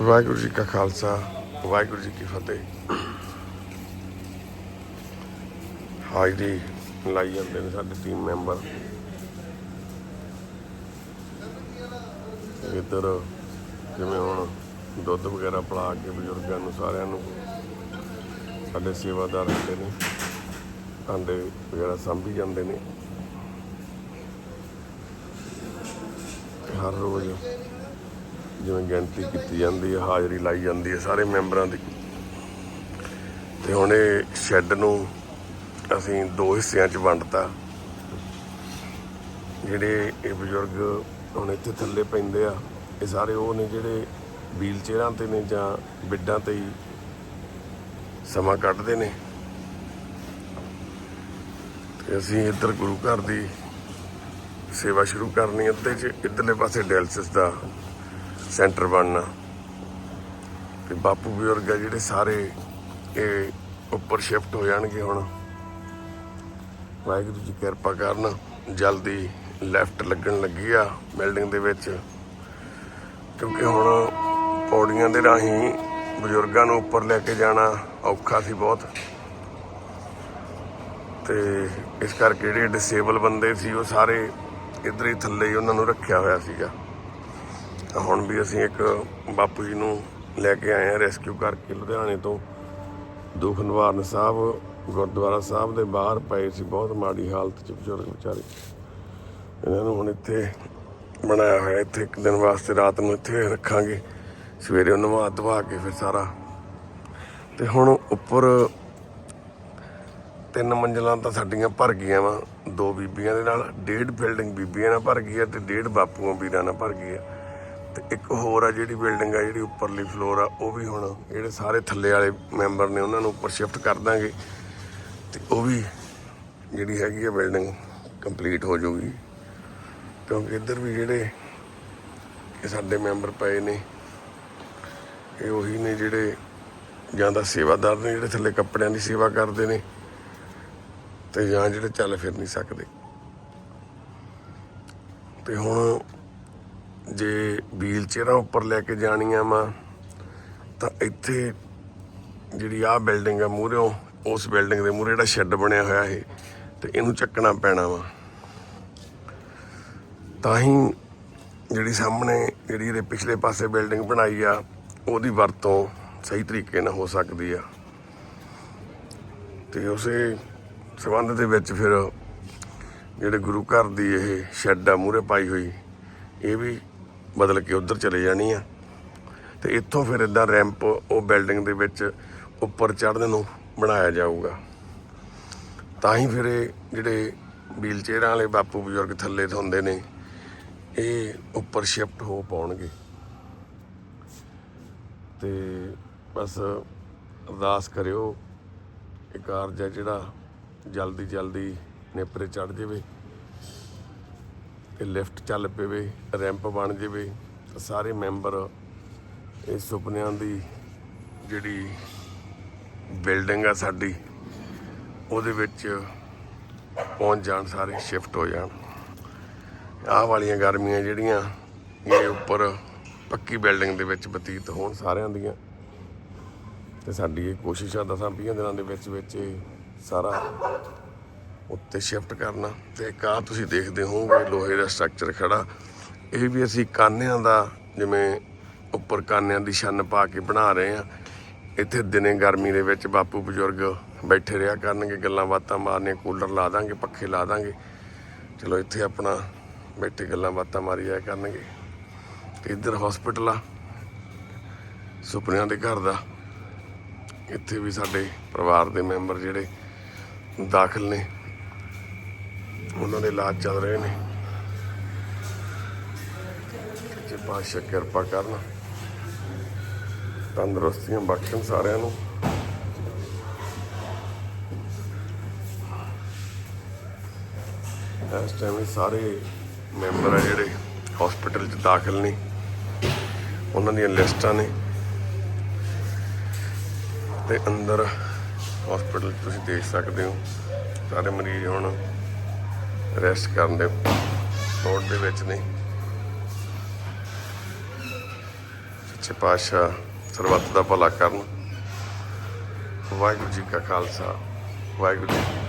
ਵਾਹਿਗੁਰੂ ਜੀ ਕਾ ਖਾਲਸਾ, ਵਾਹਿਗੁਰੂ ਜੀ ਕੀ ਫਤਿਹ। ਹਾਜ਼ਰੀ ਲਾਈ ਜਾਂਦੇ ਨੇ ਸਾਡੇ ਟੀਮ ਮੈਂਬਰ ਇੱਧਰ ਜਿਵੇਂ ਹੁਣ ਦੁੱਧ ਵਗੈਰਾ ਪਿਲਾ ਕੇ ਬਜ਼ੁਰਗਾਂ ਨੂੰ ਸਾਰਿਆਂ ਨੂੰ ਸਾਡੇ ਸੇਵਾਦਾਰ ਹੁੰਦੇ ਨੇ ਆਂਡੇ ਵਗੈਰਾ ਸੰਭੀ ਜਾਂਦੇ ਨੇ। ਹਰ ਰੋਜ਼ ਜਿਵੇਂ ਗਿਣਤੀ ਕੀਤੀ ਜਾਂਦੀ ਹੈ, ਹਾਜ਼ਰੀ ਲਾਈ ਜਾਂਦੀ ਹੈ ਸਾਰੇ ਮੈਂਬਰਾਂ ਦੀ। ਤੇ ਹੁਣ ਇਹ ਸ਼ੈੱਡ ਨੂੰ ਅਸੀਂ ਦੋ ਹਿੱਸਿਆਂ 'ਚ ਵੰਡਤਾ। ਜਿਹੜੇ ਇਹ ਬਜ਼ੁਰਗ ਹੁਣ ਇੱਥੇ ਥੱਲੇ ਪੈਂਦੇ ਆ, ਇਹ ਸਾਰੇ ਉਹ ਨੇ ਜਿਹੜੇ ਵੀਲ ਚੇਅਰਾਂ ਤੇ ਨੇ ਜਾਂ ਬਿੱਡਾਂ ਤੇ ਹੀ ਸਮਾਂ ਕੱਢਦੇ ਨੇ। ਤੇ ਅਸੀਂ ਇੱਧਰ ਗੁਰੂ ਘਰ ਦੀ ਸੇਵਾ ਸ਼ੁਰੂ ਕਰਨੀ, ਅੱਧੇ 'ਚ ਇੱਧਰਲੇ ਪਾਸੇ ਡਾਇਲਸਿਸ ਦਾ ਸੈਂਟਰ ਬਣਨਾ। ਤੇ ਬਾਪੂ ਬਜ਼ੁਰਗ ਆ ਜਿਹੜੇ ਸਾਰੇ ਇਹ ਉੱਪਰ ਸ਼ਿਫਟ ਹੋ ਜਾਣਗੇ ਹੁਣ। ਵਾਹਿਗੁਰੂ ਜੀ ਕਿਰਪਾ ਕਰਨ, ਜਲਦੀ ਲੈਫਟ ਲੱਗਣ ਲੱਗੀ ਆ ਬਿਲਡਿੰਗ ਦੇ ਵਿੱਚ। ਕਿਉਂਕਿ ਹੁਣ ਪੌੜੀਆਂ ਦੇ ਰਾਹੀਂ ਬਜ਼ੁਰਗਾਂ ਨੂੰ ਉੱਪਰ ਲੈ ਕੇ ਜਾਣਾ ਔਖਾ ਸੀ ਬਹੁਤ। ਤੇ ਇਸ ਕਰਕੇ ਜਿਹੜੇ ਡਿਸੇਬਲ ਬੰਦੇ ਸੀ ਉਹ ਸਾਰੇ ਇੱਧਰ ਹੀ ਥੱਲੇ ਹੀ ਉਹਨਾਂ ਨੂੰ ਰੱਖਿਆ ਹੋਇਆ ਸੀਗਾ। ਤਾਂ ਹੁਣ ਵੀ ਅਸੀਂ ਇੱਕ ਬਾਪੂ ਜੀ ਨੂੰ ਲੈ ਕੇ ਆਏ ਆ ਰੈਸਕਿਊ ਕਰਕੇ ਲੁਧਿਆਣੇ ਤੋਂ। ਦੁੱਖ ਨਿਵਾਰਨ ਸਾਹਿਬ, ਗੁਰਦੁਆਰਾ ਸਾਹਿਬ ਦੇ ਬਾਹਰ ਪਏ ਸੀ, ਬਹੁਤ ਮਾੜੀ ਹਾਲਤ ਚ ਬਜ਼ੁਰਗ ਵਿਚਾਰੇ। ਇਹਨਾਂ ਨੂੰ ਹੁਣ ਇੱਥੇ ਬਣਾਇਆ ਹੋਇਆ, ਇੱਥੇ ਇੱਕ ਦਿਨ ਵਾਸਤੇ ਰਾਤ ਨੂੰ ਇੱਥੇ ਰੱਖਾਂਗੇ। ਸਵੇਰੇ ਉਹਨੂੰ ਨਵਾ ਧਵਾ ਕੇ ਫਿਰ ਸਾਰਾ। ਤੇ ਹੁਣ ਉੱਪਰ ਤਿੰਨ ਮੰਜ਼ਲਾਂ ਤਾਂ ਸਾਡੀਆਂ ਭਰ ਗਈਆਂ ਵਾ। ਦੋ ਬੀਬੀਆਂ ਦੇ ਨਾਲ, ਡੇਢ ਬਿਲਡਿੰਗ ਬੀਬੀਆਂ ਨਾਲ ਭਰ ਗਈ ਆ ਤੇ ਡੇਢ ਬਾਪੂਆਂ, ਵੀਰਾਂ ਨਾਲ ਭਰ ਗਈ ਆ। ਤੇ ਇੱਕ ਹੋਰ ਆ ਜਿਹੜੀ ਬਿਲਡਿੰਗ ਆ, ਜਿਹੜੀ ਉੱਪਰਲੀ ਫਲੋਰ ਆ, ਉਹ ਵੀ ਹੁਣ ਜਿਹੜੇ ਸਾਰੇ ਥੱਲੇ ਵਾਲੇ ਮੈਂਬਰ ਨੇ, ਉਹਨਾਂ ਨੂੰ ਉੱਪਰ ਸ਼ਿਫਟ ਕਰ ਦਾਂਗੇ। ਤੇ ਉਹ ਵੀ ਜਿਹੜੀ ਹੈਗੀ ਆ ਬਿਲਡਿੰਗ ਕੰਪਲੀਟ ਹੋ ਜਾਊਗੀ। ਕਿਉਂਕਿ ਇੱਧਰ ਵੀ ਜਿਹੜੇ ਇਹ ਸਾਡੇ ਮੈਂਬਰ ਪਏ ਨੇ, ਇਹ ਉਹੀ ਨੇ ਜਿਹੜੇ ਜਾਂ ਤਾਂ ਸੇਵਾਦਾਰ ਨੇ, ਜਿਹੜੇ ਥੱਲੇ ਕੱਪੜਿਆਂ ਦੀ ਸੇਵਾ ਕਰਦੇ ਨੇ, ਤੇ ਜਾਂ ਜਿਹੜੇ ਚੱਲ ਫਿਰ ਨਹੀਂ ਸਕਦੇ। ਤੇ ਹੁਣ ਜੇ ਵੀਲ ਚੇਅਰਾਂ ਉੱਪਰ ਲੈ ਕੇ ਜਾਣੀਆਂ ਵਾ, ਤਾਂ ਇੱਥੇ ਜਿਹੜੀ ਆਹ ਬਿਲਡਿੰਗ ਆ ਮੂਹਰਿਓਂ ਉਸ ਬਿਲਡਿੰਗ ਦੇ ਮੂਹਰੇ ਜਿਹੜਾ ਸ਼ੈੱਡ ਬਣਿਆ ਹੋਇਆ ਇਹ, ਤੇ ਇਹਨੂੰ ਚੱਕਣਾ ਪੈਣਾ ਵਾ। ਤਾਂ ਹੀ ਜਿਹੜੀ ਸਾਹਮਣੇ ਜਿਹੜੀ ਇਹਦੇ ਪਿਛਲੇ ਪਾਸੇ ਬਿਲਡਿੰਗ ਬਣਾਈ ਆ, ਉਹਦੀ ਵਰਤੋਂ ਸਹੀ ਤਰੀਕੇ ਨਾਲ ਹੋ ਸਕਦੀ ਆ। ਤੇ ਉਸੇ ਸਬੰਧ ਦੇ ਵਿੱਚ ਫਿਰ ਜਿਹੜੇ ਗੁਰੂ ਘਰ ਦੀ ਇਹ ਸ਼ੈੱਡ ਆ ਮੂਹਰੇ ਪਾਈ ਹੋਈ, ਇਹ ਵੀ ਬਦਲ ਕੇ ਉਧਰ ਚਲੇ ਜਾਣੀ ਆ। ਤੇ ਇੱਥੋਂ ਫਿਰ ਇਦਾਂ ਰੈਂਪ ਉਹ ਬਿਲਡਿੰਗ ਦੇ ਵਿੱਚ ਉੱਪਰ ਚੜ੍ਹਨ ਨੂੰ ਬਣਾਇਆ ਜਾਊਗਾ। ਤਾਂ ਹੀ ਫਿਰ ਇਹ ਜਿਹੜੇ ਵੀਲ ਚੇਅਰਾਂ ਵਾਲੇ ਬਾਪੂ ਬਜ਼ੁਰਗ ਥੱਲੇ ਤੋਂ ਹੁੰਦੇ ਨੇ, ਇਹ ਉੱਪਰ ਸ਼ਿਫਟ ਹੋ ਪਾਉਣਗੇ। ਤੇ ਬਸ ਅਰਦਾਸ ਕਰਿਓ, ਇਹ ਕਾਰਜ ਹੈ ਜਿਹੜਾ ਜਲਦੀ ਜਲਦੀ ਨੇਪਰੇ ਚੜ ਜਾਵੇ। ਤੇ ਲਿਫਟ ਚੱਲ ਪਵੇ, ਰੈਂਪ ਬਣ ਜਾਵੇ, ਸਾਰੇ ਮੈਂਬਰ ਇਹ ਸੁਪਨਿਆਂ ਦੀ ਜਿਹੜੀ ਬਿਲਡਿੰਗ ਆ ਸਾਡੀ, ਉਹਦੇ ਵਿੱਚ ਪਹੁੰਚ ਜਾਣ, ਸਾਰੇ ਸ਼ਿਫਟ ਹੋ ਜਾਣ। ਆਹ ਵਾਲੀਆਂ ਗਰਮੀਆਂ ਜਿਹੜੀਆਂ, ਇਹ ਉੱਪਰ ਪੱਕੀ ਬਿਲਡਿੰਗ ਦੇ ਵਿੱਚ ਬਤੀਤ ਹੋਣ ਸਾਰਿਆਂ ਦੀਆਂ। ਤੇ ਸਾਡੀ ਇਹ ਕੋਸ਼ਿਸ਼ ਆ ਦਸਾਂ 20 ਦਿਨਾਂ ਦੇ ਵਿੱਚ ਵਿੱਚ ਇਹ ਸਾਰਾ ਉੱਤੇ ਸ਼ਿਫਟ ਕਰਨਾ ਤੇ ਇੱਕ ਤੁਸੀਂ ਦੇਖਦੇ ਹੋਵੋਗੇ, ਲੋਹੇ ਦਾ ਸਟਰਕਚਰ ਖੜਾ। ਇਹ ਵੀ ਅਸੀਂ ਕਾਨਿਆਂ ਦਾ ਜਿਵੇਂ ਉੱਪਰ ਕਾਨਿਆਂ ਦੀ ਛੰਨ ਪਾ ਕੇ ਬਣਾ ਰਹੇ ਆ ਇੱਥੇ ਦਿਨੇ ਗਰਮੀ ਦੇ ਵਿੱਚ ਬਾਪੂ ਬਜ਼ੁਰਗ ਬੈਠੇ ਰਿਹਾ ਕਰਨਗੇ, ਗੱਲਾਂ ਬਾਤਾਂ ਮਾਰਨੀਆਂ, ਕੂਲਰ ਲਾ ਦਾਂਗੇ, ਪੱਖੇ ਲਾ ਦਾਂਗੇ। ਚਲੋ ਇੱਥੇ ਆਪਣਾ ਬੈਠੇ ਗੱਲਾਂ ਬਾਤਾਂ ਮਾਰੀ ਜਾਇਆ ਕਰਨਗੇ। ਤੇ ਇੱਧਰ ਹਸਪੀਟਲ ਆ, ਸੁਪਨਿਆਂ ਦੇ ਘਰ ਦਾ। ਇੱਥੇ ਵੀ ਸਾਡੇ ਪਰਿਵਾਰ ਦੇ ਮੈਂਬਰ ਜਿਹੜੇ ਦਾਖਲ ਨੇ। ਉਹਨਾਂ ਦੇ ਇਲਾਜ ਚੱਲ ਰਹੇ ਨੇ। ਜੇ ਪਾਸ਼ਾ ਕਿਰਪਾ ਕਰਨ, ਤੰਦਰੁਸਤੀਆਂ ਬਖਸ਼ਣ ਸਾਰਿਆਂ ਨੂੰ। ਇਸ ਟਾਈਮ ਸਾਰੇ ਮੈਂਬਰ ਆ ਜਿਹੜੇ ਹਸਪੀਟਲ 'ਚ ਦਾਖਲ ਨੇ। ਉਹਨਾਂ ਦੀਆਂ ਲਿਸਟਾਂ ਨੇ। ਤੇ ਅੰਦਰ ਹਸਪੀਟਲ ਤੁਸੀਂ ਦੇਖ ਸਕਦੇ ਹੋ। ਸਾਰੇ ਮਰੀਜ਼ ਹੁਣ ਰੈਸਟ ਕਰਨ ਦੇ ਮੋਡ ਦੇ ਵਿੱਚ ਨੇ ਸੱਚੇ ਪਾਤਸ਼ਾਹ ਸਰਬੱਤ ਦਾ ਭਲਾ ਕਰਨ। ਵਾਹਿਗੁਰੂ ਜੀ ਕਾ ਖਾਲਸਾ, ਵਾਹਿਗੁਰੂ ਜੀ